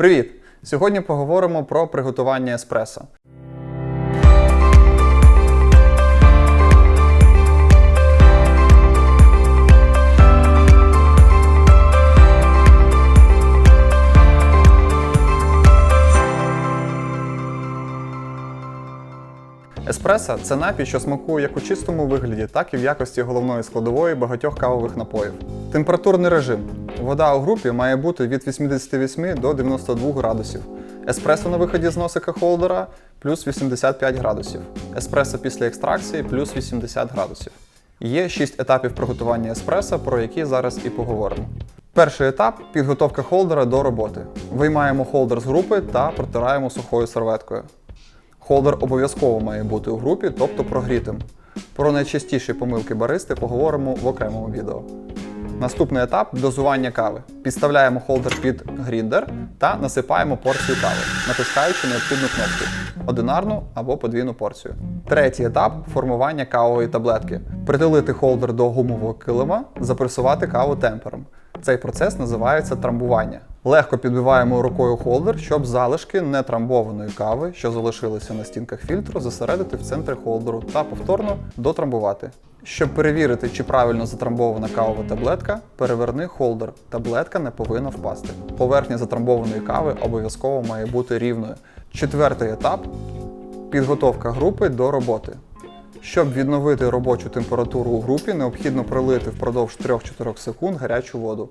Привіт! Сьогодні поговоримо про приготування еспресо. Еспресо це напій, що смакує як у чистому вигляді, так і в якості головної складової багатьох кавових напоїв. Температурний режим. Вода у групі має бути від 88 до 92 градусів. Еспресо на виході з носика холдера плюс 85 градусів. Еспресо після екстракції плюс 80 градусів. Є 6 етапів приготування еспресо, про які зараз і поговоримо. Перший етап підготовка холдера до роботи. Виймаємо холдер з групи та протираємо сухою серветкою. Холдер обов'язково має бути у групі, тобто прогрітим. Про найчастіші помилки баристи поговоримо в окремому відео. Наступний етап дозування кави. Підставляємо холдер під гріндер та насипаємо порцію кави, натискаючи необхідну кнопку одинарну або подвійну порцію. Третій етап формування кавової таблетки. Притулити холдер до гумового килима, запресувати каву темпером. Цей процес називається трамбування. Легко підбиваємо рукою холдер, щоб залишки нетрамбованої кави, що залишилися на стінках фільтру, зосередити в центрі холдеру та повторно дотрамбувати. Щоб перевірити, чи правильно затрамбована кавова таблетка, переверни холдер. Таблетка не повинна впасти. Поверхня затрамбованої кави обов'язково має бути рівною. Четвертий етап підготовка групи до роботи. Щоб відновити робочу температуру у групі, необхідно пролити впродовж 3-4 секунд гарячу воду.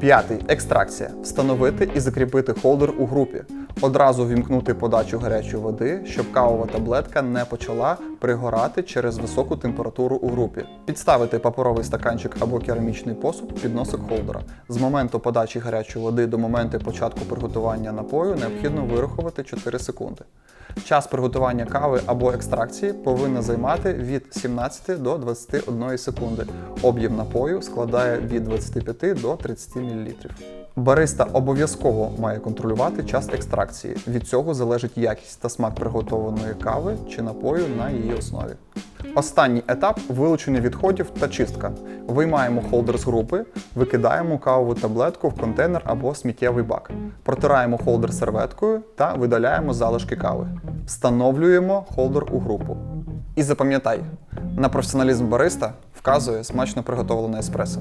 П'ятий екстракція. Встановити і закріпити холдер у групі. Одразу вімкнути подачу гарячої води, щоб кавова таблетка не почала пригорати через високу температуру у групі. Підставити паперовий стаканчик або керамічний посуд під носик холдера. З моменту подачі гарячої води до моменту початку приготування напою необхідно вирахувати 4 секунди. Час приготування кави або екстракції повинен займати від 17 до 21 секунди. Об'єм напою складає від 25 до 30 мл. Бариста обов'язково має контролювати час екстракції. Від цього залежить якість та смак приготованої кави чи напою на її основі. Останній етап вилучення відходів та чистка. Виймаємо холдер з групи, викидаємо кавову таблетку в контейнер або сміттєвий бак. Протираємо холдер серветкою та видаляємо залишки кави. Встановлюємо холдер у групу. І запам'ятай, на професіоналізм бариста вказує смачно приготовлене еспресо.